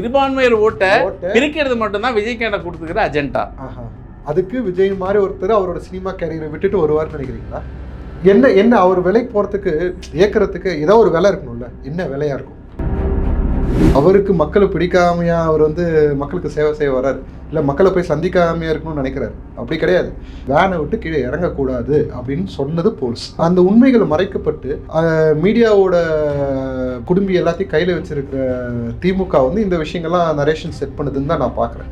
சிறுபான்மையர் ஓட்டை பிரிக்கிறது மட்டும்தான் விஜய்காண்ட கொடுத்துக்கிற அஜெண்டா. அதுக்கு விஜய் மாதிரி ஒருத்தர் அவரோட சினிமா கேரியரை விட்டுட்டு வருவார்னு நினைக்கிறீங்களா? என்ன என்ன அவர் விலைக்கு போகிறதுக்கு ஏக்கறதுக்கு ஏதோ ஒரு விலை இருக்கணும்ல என்ன விலையா இருக்கும்? அவருக்கு மக்களை பிடிக்காமையா அவர் வந்து மக்களுக்கு சேவை செய்ய வர்றாரு. இல்லை மக்களை போய் சந்திக்காமையா இருக்கணும்னு நினைக்கிறாரு. அப்படி கிடையாது. வேனை விட்டு கீழே இறங்கக்கூடாது அப்படின்னு சொன்னது போல்ஸ். அந்த உண்மைகள் மறைக்கப்பட்டு மீடியாவோட குடும்பி எல்லாத்தையும் கையில் வச்சிருக்கிற திமுக வந்து இந்த விஷயங்கள்லாம் நரேஷன் செட் பண்ணுதுன்னு தான் நான் பார்க்குறேன்.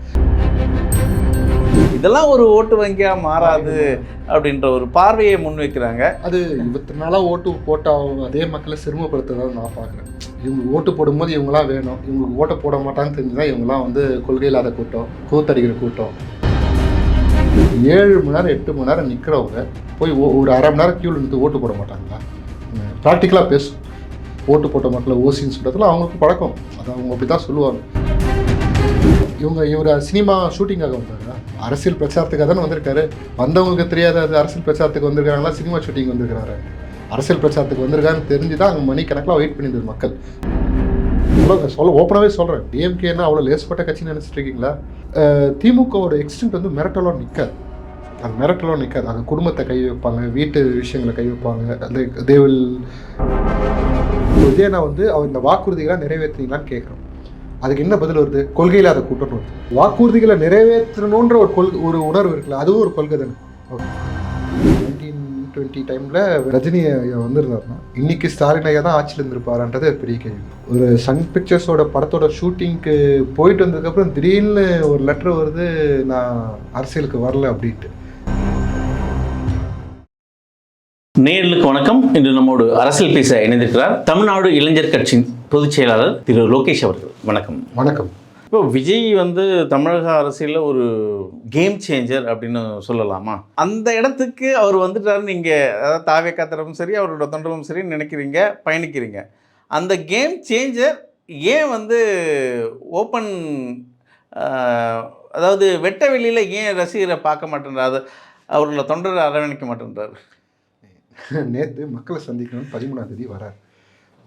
இதெல்லாம் ஒரு ஓட்டு வங்கியா மாறாது அப்படின்ற ஒரு பார்வையை முன்வைக்கிறாங்க அது இவத்து நாளாக ஓட்டு போட்டால் அதே மக்களை சிறுமப்படுத்துறதா நான் பார்க்குறேன். இவங்களுக்கு ஓட்டு போடும்போது இவங்களாம் வேணும். இவங்களுக்கு ஓட்டை போட மாட்டான்னு தெரிஞ்சுதான் இவங்களாம் வந்து கொள்கை இல்லாத கூட்டம் கூத்தடிக்கிற கூட்டம். ஏழு மணி நேரம் எட்டு மணி நேரம் நிற்கிறவங்க போய் ஒரு அரை மணி நேரம் க்யூவில் நின்று ஓட்டு போட மாட்டாங்களா? ப்ராக்டிக்கலாக பேசும் ஓட்டு போட்ட மக்களை ஓசின்னு சொல்கிறதுல அவங்களுக்கு பழக்கம். அது அவங்க அப்படி தான் சொல்லுவாங்க. இவங்க இவர் சினிமா ஷூட்டிங்காக வந்தாரா. அரசியல் பிரச்சாரத்துக்காக தானே வந்திருக்காரு. வந்தவங்களுக்கு தெரியாத அரசியல் பிரச்சாரத்துக்கு வந்திருக்காங்களா? சினிமா ஷூட்டிங் வந்திருக்கிறாரு. அரசியல் பிரச்சாரத்துக்கு வந்திருக்காருன்னு தெரிஞ்சு தான் அங்கே மணிக்கணக்கில் வெயிட் பண்ணியிருந்தது மக்கள். இவ்வளோ சொல்ல ஓப்பனாகவே சொல்கிறேன் டிஎம்கேன்னா அவ்வளோ லேஸ்பட்ட கட்சின்னு நினச்சிட்டு இருக்கீங்களா? திமுகவோட எக்ஸ்டென்ட் வந்து மிரட்டலோ நிற்காது அது மிரட்டலோ நிற்காது அந்த குடும்பத்தை கை வைப்பாங்க வீட்டு விஷயங்களை கை வைப்பாங்க. அந்த தேவில் விஜயனா வந்து அவர் இந்த வாக்குறுதிகளாக நிறைவேற்றினீங்களான்னு கேட்குறோம். அதுக்கு என்ன பதில் வருது? கொள்கையில் அதை கூட்டம் வருது. வாக்குறுதிகளை நிறைவேற்றணுன்ற ஒரு கொள்கை ஒரு உணர்வு இருக்குல்ல அதுவும் ஒரு கொள்கை தானே? நைன்டீன் டுவெண்ட்டி டைமில் ரஜினி ஐயா வந்திருந்தாருன்னா இன்னைக்கு ஸ்டாலின் ஐயா தான் ஆட்சியில் இருந்திருப்பாருன்றது பெரிய கேள்வி. ஒரு சன் பிக்சர்ஸோட படத்தோட ஷூட்டிங்க்கு போயிட்டு வந்ததுக்கப்புறம் திடீர்னு ஒரு லெட்டர் வருது நான் அரசியலுக்கு வரல அப்படின்ட்டு. நேர்களுக்கு வணக்கம். இன்று நம்மோடு அரசியல் பேச இணைந்திருக்கிறார் தமிழ்நாடு இளைஞர் கட்சியின் பொதுச் செயலாளர் திரு லோகேஷ் அவர்கள். வணக்கம். வணக்கம். இப்போ விஜய் வந்து தமிழக அரசியலில் ஒரு கேம் சேஞ்சர் அப்படின்னு சொல்லலாமா? அந்த இடத்துக்கு அவர் வந்துட்டாரு நீங்கள் அதாவது தாவே காத்திரமும் சரி அவரோட தொண்டரும் சரி நினைக்கிறீங்க பயணிக்கிறீங்க. அந்த கேம் சேஞ்சர் ஏன் வந்து ஓப்பன் அதாவது வெட்ட வெளியில் ஏன் ரசிகரை பார்க்க மாட்டேன்றாரு? அவர்கள தொண்டரை அரவணைக்க மாட்டேன்றாரு. நேற்று மக்களை சந்திக்கணும்னு பதிமூணாம் தேதி வரார்.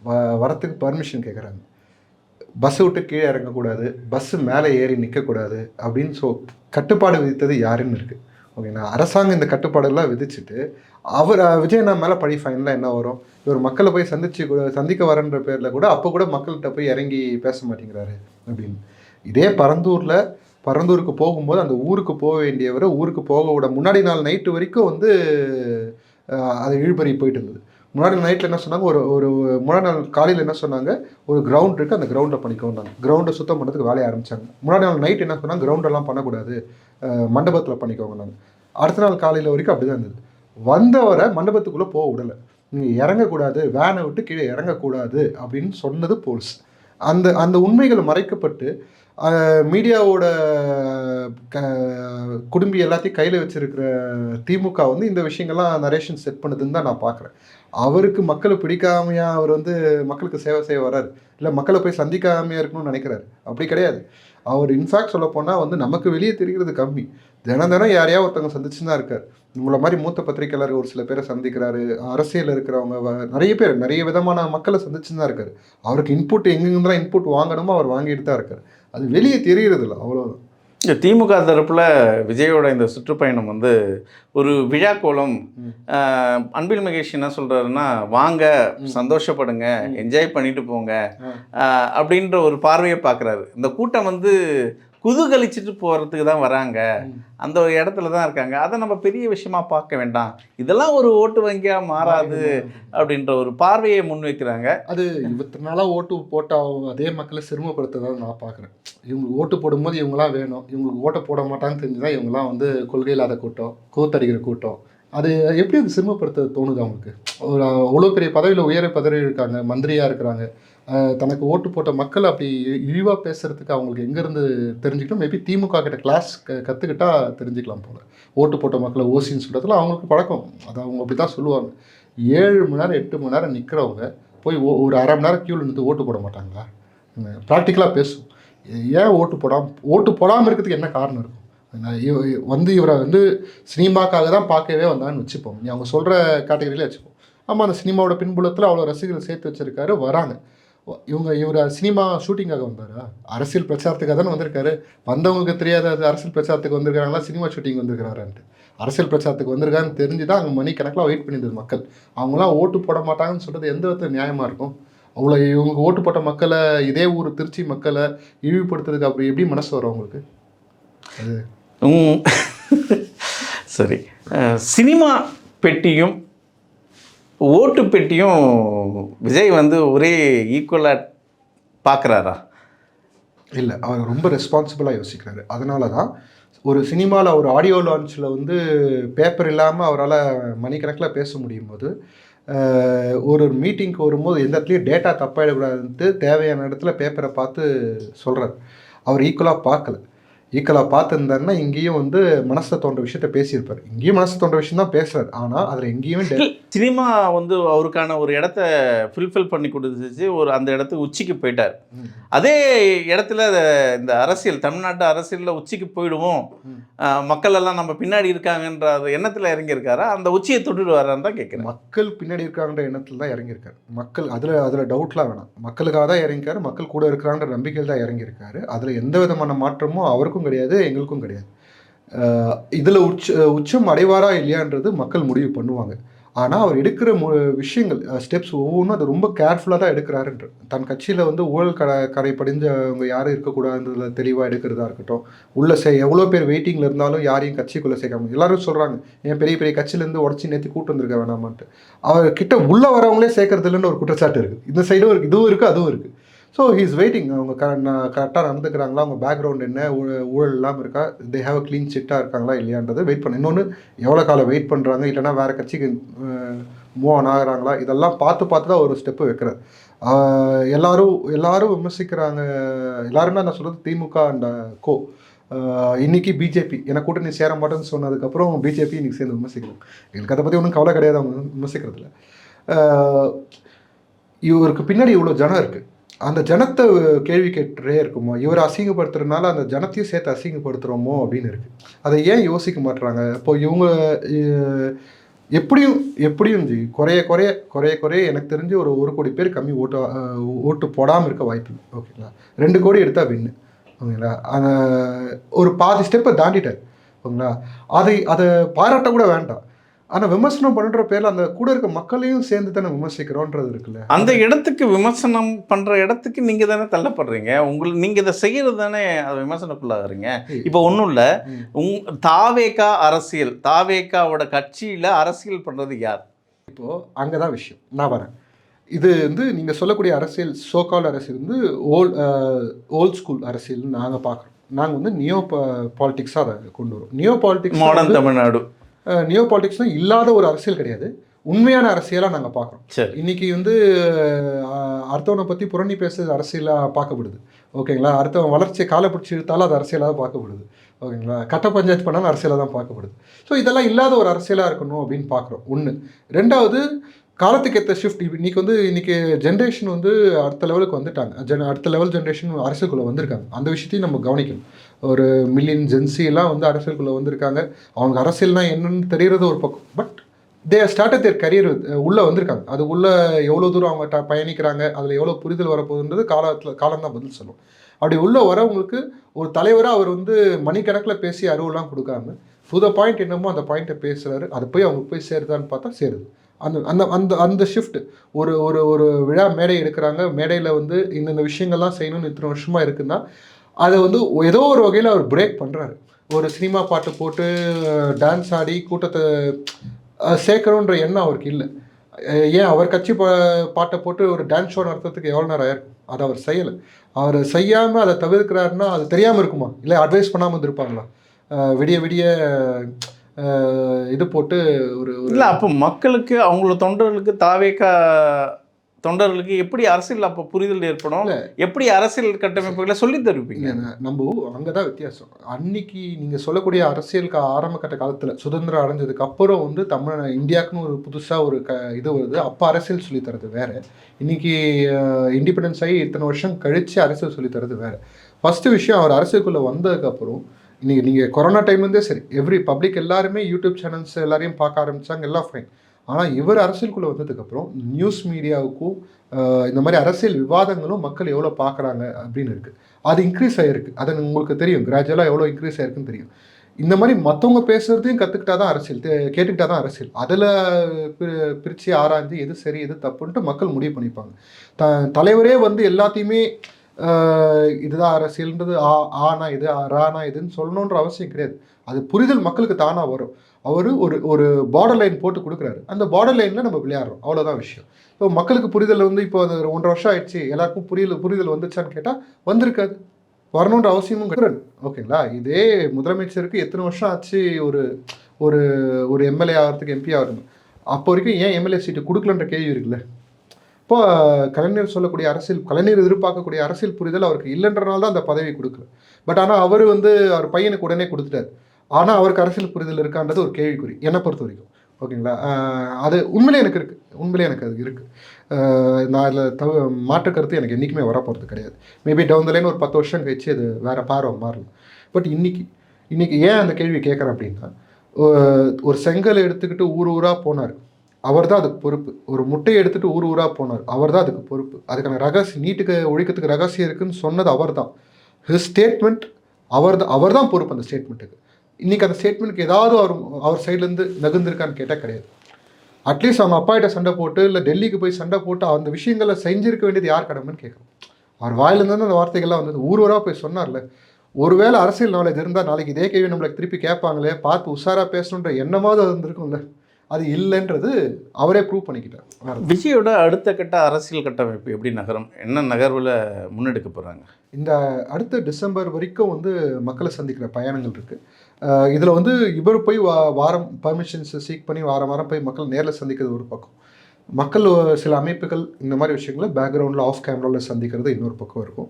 வ வரத்துக்கு பர்மிஷன் கேட்குறாங்க பஸ்ஸை விட்டு கீழே இறங்கக்கூடாது பஸ்ஸு மேலே ஏறி நிற்கக்கூடாது அப்படின்னு ஸோ கட்டுப்பாடு விதித்தது யாருன்னு இருக்குது ஓகேங்களா அரசாங்கம் இந்த கட்டுப்பாடெல்லாம் விதிச்சுட்டு அவர் அஹ், விஜயண்ணா மேலே படி ஃபைனலாக என்ன வரும்? இவர் மக்களை போய் சந்திச்சு கூட சந்திக்க வரன்ற பேரில் கூட அப்போ கூட மக்கள்கிட்ட போய் இறங்கி பேச மாட்டேங்கிறாரு அப்படின்னு. இதே பரந்தூரில் பரந்தூருக்கு போகும்போது அந்த ஊருக்கு போக வேண்டியவரை ஊருக்கு போக விட முன்னாடி நாள் நைட்டு வரைக்கும் வந்து அது இழுபறி போயிட்டு இருந்தது. முன்னாடி நைட்டில் என்ன சொன்னாங்க? ஒரு ஒரு முன்னாடி நாள் காலையில் என்ன சொன்னாங்க? ஒரு கிரவுண்ட் இருக்குது அந்த கிரவுண்டில் பண்ணிக்கோண்டாங்க கிரவுண்டை சுத்தம் பண்ணுறதுக்கு வேலையை ஆரம்பிச்சாங்க. முன்னாடி நாள் நைட் என்ன சொன்னாங்க? கிரவுண்டெல்லாம் பண்ணக்கூடாது. மண்டபத்தில் பண்ணிக்கோங்கன்னாங்க. அடுத்த நாள் காலையில் வரைக்கும் அப்படி தான் இருந்தது. வந்தவரை மண்டபத்துக்குள்ளே போக விடலை. நீங்கள் இறங்கக்கூடாது வேனை விட்டு கீழே இறங்கக்கூடாது அப்படின்னு சொன்னது போல்ஸ் அந்த அந்த உண்மைகள் மறைக்கப்பட்டு மீடியாவோட குடும்பி எல்லாத்தையும் கையில் வச்சிருக்கிற திமுக வந்து இந்த விஷயங்கள்லாம் நரேஷன் செட் பண்ணுதுன்னு தான் நான் பார்க்குறேன். அவருக்கு மக்களை பிடிக்காமையா அவர் வந்து மக்களுக்கு சேவை செய்ய வர்றாரு. இல்லை மக்களை போய் சந்திக்காமையா இருக்கணும்னு நினைக்கிறாரு. அப்படி கிடையாது. அவர் இன்ஃபேக்ட் சொல்ல போனால் வந்து நமக்கு வெளியே தெரிகிறது கம்மி. தினம் தினம் யாரையா ஒருத்தவங்க சந்திச்சுன்னு தான் இருக்கார். உங்களை மாதிரி மூத்த பத்திரிக்கையாளர் ஒரு சில பேரை சந்திக்கிறாரு. அரசியலில் இருக்கிறவங்க நிறைய பேர் நிறைய விதமான மக்களை சந்திச்சுன்னு தான் இருக்காரு. அவருக்கு இன்புட் எங்கெங்கெல்லாம் இன்புட் வாங்கணுமோ அவர் வாங்கிட்டு தான் இருக்கார். அது வெளியே தெரிகிறது இல்லை அவ்வளோதான் இந்த திமுக தரப்பில் விஜயோட இந்த சுற்றுப்பயணம் வந்து ஒரு விழா கோலம் அன்பில் மகேஷ் என்ன சொல்கிறாருன்னா வாங்க. சந்தோஷப்படுங்க. என்ஜாய் பண்ணிட்டு போங்க. அப்படின்ற ஒரு பார்வையை பார்க்குறாரு. இந்த கூட்டம் வந்து குதூகலிச்சிட்டு போகிறதுக்கு தான் வராங்க. அந்த ஒரு இடத்துல தான் இருக்காங்க. அதை நம்ம பெரிய விஷயமா பார்க்க வேண்டாம். இதெல்லாம் ஒரு ஓட்டு வங்கியாக மாறாது அப்படின்ற ஒரு பார்வையை முன்வைக்கிறாங்க அது இவத்து நாளாக ஓட்டு போட்டால் அதே மக்களை சிறுமப்படுத்துறதா நான் பார்க்குறேன். இவங்களுக்கு ஓட்டு போடும்போது இவங்களாம் வேணும். இவங்களுக்கு ஓட்டை போட மாட்டான்னு தெரிஞ்சுதான் இவங்களாம் வந்து கொள்கை இல்லாத கூட்டம் கூத்தடிக்கிற கூட்டம் அது எப்படி அது சிரமப்படுத்த தோணுது அவங்களுக்கு? ஒரு அவ்வளோ பெரிய பதவியில் உயர பதவி இருக்காங்க மந்திரியாக இருக்கிறாங்க. தனக்கு ஓட்டு போட்ட மக்கள் அப்படி இழிவாக பேசுகிறதுக்கு அவங்களுக்கு எங்கேருந்து தெரிஞ்சுக்கணும்? மேபி திமுக கிட்ட கிளாஸ் க கற்றுக்கிட்டா தெரிஞ்சுக்கலாம் போல. ஓட்டு போட்ட மக்களை ஓசின்னு சொல்கிறதுல அவங்களுக்கு பழக்கம். அது அவங்க அப்படி தான் சொல்லுவாங்க. ஏழு மணி நேரம் எட்டு மணி நேரம் நிற்கிறவங்க போய் ஒரு அரை மணி நேரம் க்யூவில் நின்று ஓட்டு போட மாட்டாங்களா? ப்ராக்டிக்கலாக பேசும். ஏன் ஓட்டு போடாமல் ஓட்டு போடாமல் இருக்கிறதுக்கு என்ன காரணம் இருக்கும்? வந்து இவரை வந்து சினிமாக்காக தான் பார்க்கவே வந்தான்னு வச்சுப்போம். நீ அவங்க சொல்கிற கேட்டகரியிலே வச்சுப்போம். ஆமாம் அந்த சினிமாவோட பின்புலத்தில் அவ்வளோ ரசிகர்கள் சேர்த்து வச்சிருக்காரு வராங்க. இவங்க இவர் சினிமா ஷூட்டிங்காக வந்தாரா? அரசியல் பிரச்சாரத்துக்காக தானே வந்திருக்காரு. வந்தவங்களுக்கு தெரியாத அது அரசியல் பிரச்சாரத்துக்கு வந்திருக்காங்களா சினிமா ஷூட்டிங் வந்திருக்கிறாரான்ட்டு. அரசியல் பிரச்சாரத்துக்கு வந்திருக்கான்னு தெரிஞ்சு தான் அங்கே மணி கணக்கில் வெயிட் பண்ணியிருந்தது மக்கள். அவங்களாம் ஓட்டு போட மாட்டாங்கன்னு சொல்கிறது எந்த விதத்தில் நியாயமாக இருக்கும்? அவ்வளோ இவங்க ஓட்டு போட்ட மக்களை இதே ஊர் திருச்சி மக்களை இழிவுபடுத்துறதுக்கு அப்படி எப்படி மனசு வரும் அவங்களுக்கு அது சரி. சினிமா பெட்டியும் ஓட்டு பெட்டியும் விஜய் வந்து ஒரே ஈக்குவலாக பார்க்குறாரா இல்லை அவர் ரொம்ப ரெஸ்பான்சிபிளாக யோசிக்கிறாரு. அதனால தான் ஒரு சினிமாவில் ஒரு ஆடியோ லான்ச்சில் வந்து பேப்பர் இல்லாமல் அவரால் மணிக்கணக்கில் பேச முடியும் போது ஒரு ஒரு மீட்டிங்க்கு வரும்போது எந்த இடத்துலையும் டேட்டா தப்பாயிடக்கூடாதுன்ட்டு தேவையான இடத்துல பேப்பரை பார்த்து சொல்கிறார் அவர் ஈக்குவலாக பார்க்கல. ஈக்குவலாக பார்த்துருந்தாருன்னா இங்கேயும் வந்து மனசை தோன்ற விஷயத்த பேசியிருப்பார். இங்கேயும் மனசை தோன்ற விஷயம் தான் பேசுறாரு. ஆனால் அதில் எங்கேயுமே சினிமா வந்து அவருக்கான ஒரு இடத்த ஃபில்ஃபில் பண்ணி கொடுத்துச்சு. ஒரு அந்த இடத்துக்கு உச்சிக்கு போயிட்டார். அதே இடத்துல இந்த அரசியல் தமிழ்நாட்டு அரசியலில் உச்சிக்கு போயிடுவோம். மக்கள் எல்லாம் நம்ம பின்னாடி இருக்காங்கன்ற எண்ணத்தில் இறங்கியிருக்காரா? அந்த உச்சியை தொட்டுட்டு வரான்னு தான் கேட்குறேன் மக்கள் பின்னாடி இருக்காங்கன்ற எண்ணத்தில் தான் இறங்கியிருக்காரு. மக்கள் அதில் அதில் டவுட்லாம் வேணாம். மக்களுக்காக தான் இறங்கியிருக்காரு. மக்கள் கூட இருக்கிறான்ற நம்பிக்கையில் தான் இறங்கியிருக்காரு. அதில் எந்த விதமான மாற்றமும் அவருக்கும் கிடையாது எங்களுக்கும் கிடையாது. இதில் உச்ச உச்சம் அடைவாரா இல்லையான்றது மக்கள் முடிவு பண்ணுவாங்க. ஆனால் அவர் எடுக்கிற மு விஷயங்கள் ஸ்டெப்ஸ் ஒவ்வொன்றும் அதை ரொம்ப கேர்ஃபுல்லாக தான் எடுக்கிறாருன்ற. தன் கட்சியில் வந்து ஊழல் கரை கரை படிஞ்சவங்க யாரும் இருக்கக்கூடாதுன்றதுல தெளிவாக எடுக்கிறதா இருக்கட்டும். உள்ளே சே எவ்வளோ பேர் வெயிட்டிங்கில் இருந்தாலும் யாரையும் கட்சிக்குள்ளே சேர்க்காம எல்லாரும் சொல்கிறாங்க ஏன் பெரிய பெரிய கட்சியிலேருந்து உடச்சி நேற்று கூட்டு வந்திருக்க வேணாமான்ட்டு. அவர் கிட்ட உள்ளே வரவங்களே சேர்க்கறது இல்லைன்னு ஒரு குற்றச்சாட்டு இருக்குது இந்த சைடும் இருக்குது இதுவும் இருக்குது அதுவும் இருக்குது ஸோ ஹீஸ் வெயிட்டிங் அவங்க க கரெக்டாக நடந்துக்கிறாங்களா? அவங்க பேக்ரவுண்ட் என்ன? ஊழல் இல்லாமல் இருக்கா? தே ஹாவ் க்ளீன் சிட்டாக இருக்காங்களா இல்லையான்றதை வெயிட் பண்ண. இன்னொன்று எவ்வளோ காலம் வெயிட் பண்ணுறாங்க இல்லைனா வேறு கட்சிக்கு மூவ் ஆன் ஆகிறாங்களா? இதெல்லாம் பார்த்து பார்த்து தான் ஒரு ஸ்டெப்பு வைக்கிறார். எல்லாரும் எல்லாரும் விமர்சிக்கிறாங்க. எல்லாருமே நான் சொல்கிறது திமுக அண்ட் கோ. இன்றைக்கி இன்னைக்கு பிஜேபி எனக்கு கூட்டணி சேர மாட்டேன்னு சொன்னதுக்கப்புறம் பிஜேபி இன்னைக்கு சேர்ந்து விமர்சிக்கிறோம் எங்களுக்கு அதை பற்றி ஒன்றும் கவலை கிடையாது. அவங்க விமர்சிக்கிறதுல இவருக்கு பின்னாடி இவ்வளோ ஜனம் இருக்குது அந்த ஜனத்தை கேள்வி கேட்டுட்டே இருக்குமோ? இவர் அசிங்கப்படுத்துறதுனால அந்த ஜனத்தையும் சேர்த்து அசிங்கப்படுத்துகிறோமோ அப்படின்னு இருக்குது அதை ஏன் யோசிக்க மாட்றாங்க? இப்போ இவங்க எப்படியும் எப்படியும் ஜி குறைய குறைய குறைய குறைய எனக்கு தெரிஞ்சு ஒரு ஒரு கோடி பேர் கம்மி ஓட்டு ஓட்டு போடாமல் இருக்க வாய்ப்பு ஓகேங்களா? ரெண்டு கோடி எடுத்தால் வின்னு ஓகேங்களா? அந்த ஒரு பாதி ஸ்டெப்பை தாண்டிட்டார். ஓகேங்களா? அதை அதை பாராட்ட கூட வேண்டாம். ஆனால் விமர்சனம் பண்ணுற பேரில் அந்த கூட இருக்க மக்களையும் சேர்ந்து தானே விமர்சிக்கிறோன்றது இருக்குல்ல? அந்த இடத்துக்கு விமர்சனம் பண்ற இடத்துக்கு நீங்க தானே தள்ளப்படுறீங்க. உங்களுக்கு நீங்க இதை செய்யறது தானே அது விமர்சனக்குள்ளாகிறீங்க. இப்போ ஒன்றும் இல்லை. உங் தாவேகா அரசியல். தாவேகாவோட கட்சியில அரசியல் பண்றது யார்? இப்போது அங்கே தான் விஷயம். நான் வரேன். இது வந்து நீங்கள் சொல்லக்கூடிய அரசியல் சோகால் அரசியல் வந்து ஓல்ட் ஓல்ட் ஸ்கூல் அரசியல்னு நாங்கள் பார்க்குறோம் நாங்கள் வந்து நியோ பாலிடிக்ஸாக அதை கொண்டு வரோம். Neo politics modern Tamil Nadu. Neo பாலிடிக்ஸ்னால் இல்லாத ஒரு அரசியல் கிடையாது. உண்மையான அரசியலாக நாங்கள் பார்க்குறோம். சரி. இன்னைக்கு வந்து அடுத்தவனை பற்றி புரணி பேசுறது அரசியலாக பார்க்கப்படுது. ஓகேங்களா? அடுத்தவன் வளர்ச்சியை காலை பிடிச்சி இழுத்தாலும் அது அரசியலாக தான் பார்க்கப்படுது. ஓகேங்களா? கட்ட பஞ்சாயத்து பண்ணாலும் அரசியலாக தான் பார்க்கப்படுது. ஸோ இதெல்லாம் இல்லாத ஒரு அரசியலாக இருக்கணும் அப்படின்னு பார்க்குறோம். ஒன்று ரெண்டாவது காலத்துக்கு ஏற்ற ஷிஃப்ட் இன்னைக்கு வந்து இன்னைக்கு ஜென்ரேஷன் வந்து அடுத்த லெவலுக்கு வந்துட்டாங்க. ஜென் அடுத்த லெவல் ஜென்ரேஷன் அரசுக்குள்ளே வந்திருக்காங்க. அந்த விஷயத்தையும் நம்ம கவனிக்கணும். ஒரு மில்லியன் ஜென்சி எல்லாம் வந்து அரசியலுக்குள்ளே வந்திருக்காங்க. அவங்க அரசியல்னா என்னன்னு தெரியறது ஒரு பக்கம். But they start their career உள்ளே வந்திருக்காங்க. அது உள்ளே எவ்வளோ தூரம் அவங்க ட- பயணிக்கிறாங்க அதில் எவ்வளோ புரிதல் வரப்போகுதுன்றது காலத்தில் காலம் தான் பதில் சொல்லும். அப்படி உள்ளே வரவங்களுக்கு ஒரு தலைவராக அவர் வந்து மணிக்கணக்கில் பேசி அறிவுலாம் கொடுக்காம டு த பாயிண்ட் என்னமோ அந்த பாயிண்ட்டை பேசுகிறாரு அது போய் அவங்களுக்கு போய் சேருதான்னு பார்த்தா சேருது. அந்த அந்த அந்த அந்த ஷிஃப்ட் ஒரு ஒரு ஒரு விழா மேடை எடுக்கிறாங்க. மேடையில் வந்து இந்தந்த விஷயங்கள்லாம் செய்யணும்னு இத்தனை வருஷமாக இருக்குன்னா அதை வந்து ஏதோ ஒரு வகையில் அவர் பிரேக் பண்ணுறாரு ஒரு சினிமா பாட்டு போட்டு டான்ஸ் ஆடி கூட்டத்தை சேர்க்கணுன்ற எண்ணம் அவருக்கு இல்லை. ஏன் அவர் கட்சி பா பாட்டை போட்டு ஒரு டான்ஸ் ஷோ நடத்துறதுக்கு எவ்வளோ நேரம் ஆயிருக்கும் அதை அவர் செய்யலை. அவர் செய்யாமல் அதை தவிர்க்கிறாருன்னா அது தெரியாமல் இருக்குமா? இல்லை அட்வைஸ் பண்ணாமல் இருந்திருப்பாங்களா? விடிய விடிய இது போட்டு ஒரு இல்ல அப்போ மக்களுக்கு அவங்கள தொண்டர்களுக்கு தாவேகா தொண்டர்களுக்கு எப்படி அரசியல் அப்போ புரிதல் ஏற்படும்? எப்படி அரசியல் கட்டமைப்புகளை சொல்லி தருவீங்க. நம்ம அங்கே தான் வித்தியாசம். அன்னைக்கு நீங்கள் சொல்லக்கூடிய அரசியலுக்கு ஆரம்ப கட்ட காலத்தில் சுதந்திரம் அடைஞ்சதுக்கு அப்புறம் வந்து தமிழ் இந்தியாவுக்குன்னு ஒரு புதுசாக ஒரு க இது வருது. அப்போ அரசியல் சொல்லி தரது வேற. இன்னைக்கு இண்டிபெண்டன்ஸ் ஆகி இத்தனை வருஷம் கழித்து அரசியல் சொல்லி தரது வேற. ஃபஸ்ட்டு விஷயம் அவர் அரசியலுக்குள்ளே வந்ததுக்கப்புறம் இன்றைக்கி நீங்கள் கொரோனா டைம்லேருந்தே சரி. எவ்ரி பப்ளிக் எல்லாருமே யூடியூப் சேனல்ஸ் எல்லாரையும் பார்க்க ஆரம்பித்தாங்க எல்லாம் ஃபைன் ஆனால் இவர் அரசியலுக்குள்ளே வந்ததுக்கப்புறம் நியூஸ் மீடியாவுக்கும் இந்த மாதிரி அரசியல் விவாதங்களும் மக்கள் எவ்வளோ பார்க்குறாங்க அப்படின்னு இருக்குது அது இன்க்ரீஸ் ஆகிருக்கு அது உங்களுக்கு தெரியும். கிராஜுவலாக எவ்வளோ இன்க்ரீஸ் ஆகிருக்குன்னு தெரியும். இந்த மாதிரி மற்றவங்க பேசுகிறதையும் கற்றுக்கிட்டா தான் அரசியல். கேட்டுக்கிட்டா தான் அரசியல். அதில் பிரித்து ஆராய்ஞ்சு எது சரி எது தப்புன்ட்டு மக்கள் முடிவு பண்ணிப்பாங்க. த தலைவரே வந்து எல்லாத்தையுமே இதுதான் அரசியல்ன்றது ஆ ஆனா இது ஆ, ரானா இதுன்னு சொல்லணுன்ற அவசியம் கிடையாது. அது புரிதல் மக்களுக்கு தானாக வரும். அவர் ஒரு ஒரு பார்டர் லைன் போட்டு கொடுக்குறாரு. அந்த பார்டர் லைனில் நம்ம விளையாடுறோம். அவ்வளோதான் விஷயம். இப்போ மக்களுக்கு புரிதல் வந்து இப்போ அது ஒரு ஒன்றரை வருஷம் ஆயிடுச்சு. எல்லாருக்கும் புரியல புரிதல் வந்துச்சான்னு கேட்டால் வந்திருக்காது. வரணுன்ற அவசியமும் கிடையாது. ஓகேங்களா? இதே முதலமைச்சருக்கு எத்தனை வருஷம் ஆச்சு ஒரு ஒரு ஒரு எம்எல்ஏ ஆகிறதுக்கு எம்பி ஆகணும். அப்போ வரைக்கும் ஏன் எம்எல்ஏ சீட்டு கொடுக்கலன்ற கேள்வி இருக்குல்ல? இப்போ கலைஞர் சொல்லக்கூடிய அரசியல் கலைஞர் எதிர்பார்க்கக்கூடிய அரசியல் புரிதல் அவருக்கு இல்லைன்றனால தான் அந்த பதவி கொடுக்குது பட் ஆனால் அவர் வந்து அவர் பையனுக்கு உடனே கொடுத்துட்டாரு. ஆனால் அவருக்கு அரசியல் புரிதல் இருக்கான்றது ஒரு கேள்விக்குறி. என்னை பொறுத்த வரைக்கும். ஓகேங்களா? அது உண்மையிலே எனக்கு இருக்குது உண்மையிலே எனக்கு அது இருக்குது நான் அதில் தவ மாற்று கருத்து எனக்கு என்றைக்குமே வரப்போகிறது கிடையாது. மேபி டவுன் த லைன் ஒரு பத்து வருஷம் கழிச்சு அது வேறு பார்வை மாறலாம். பட் இன்றைக்கி இன்றைக்கி ஏன் அந்த கேள்வி கேட்குறேன் அப்படின்னா ஒரு செங்கல் எடுத்துக்கிட்டு ஊர் ஊராக போனார். அவர் தான் அதுக்கு பொறுப்பு. ஒரு முட்டையை எடுத்துட்டு ஊர் ஊராக போனார். அவர் தான் அதுக்கு பொறுப்பு. அதுக்கான ரகசியம் நீட்டுக்கு ஒழிக்கிறதுக்கு ரகசியம் இருக்குன்னு சொன்னது அவர் தான் ஹிஸ் ஸ்டேட்மெண்ட் அவர் தான் அவர் தான் பொறுப்பு அந்த ஸ்டேட்மெண்ட்டுக்கு இன்னைக்கு அந்த ஸ்டேட்மெண்ட்க்கு ஏதாவது அவர் அவர் சைட்லேருந்து நகுந்திருக்கான்னு கேட்டால் கிடையாது. அட்லீஸ்ட் அவங்க அப்பாகிட்ட சண்டை போட்டு இல்லை டெல்லிக்கு போய் சண்டை போட்டு அந்த விஷயங்களை செஞ்சிருக்க வேண்டியது யார் கடமைன்னு கேட்குறோம். அவர் வாயிலிருந்து அந்த வார்த்தைகள்லாம் வந்தது. ஊர்வராக போய் சொன்னார்ல. ஒருவேளை அரசியல் நாலேஜ் இருந்தால் நாளைக்கு இதே கேள்வி நம்மளுக்கு திருப்பி கேட்பாங்களே பார்த்து உஷாராக பேசணுன்ற எண்ணமாவது அது இருந்திருக்கும்ல அது இல்லைன்றது அவரே ப்ரூவ் பண்ணிக்கிட்டார். விஜயோட அடுத்த கட்ட அரசியல் கட்டமைப்பு எப்படி நகரும்? என்ன நகர்வில் முன்னெடுக்க போகிறாங்க இந்த அடுத்த டிசம்பர் வரைக்கும் வந்து மக்களை சந்திக்கிற பயணங்கள் இருக்குது இதில் வந்து இவர் போய் வா வாரம் பர்மிஷன்ஸ் சீக் பண்ணி வாரம் வாரம் போய் மக்கள் நேரில் சந்திக்கிறது ஒரு பக்கம். மக்கள் சில அமைப்புகள் இந்த மாதிரி விஷயங்களை பேக்ரவுண்டில் ஆஃப் கேமராவில் சந்திக்கிறது இன்னொரு பக்கம் இருக்கும்.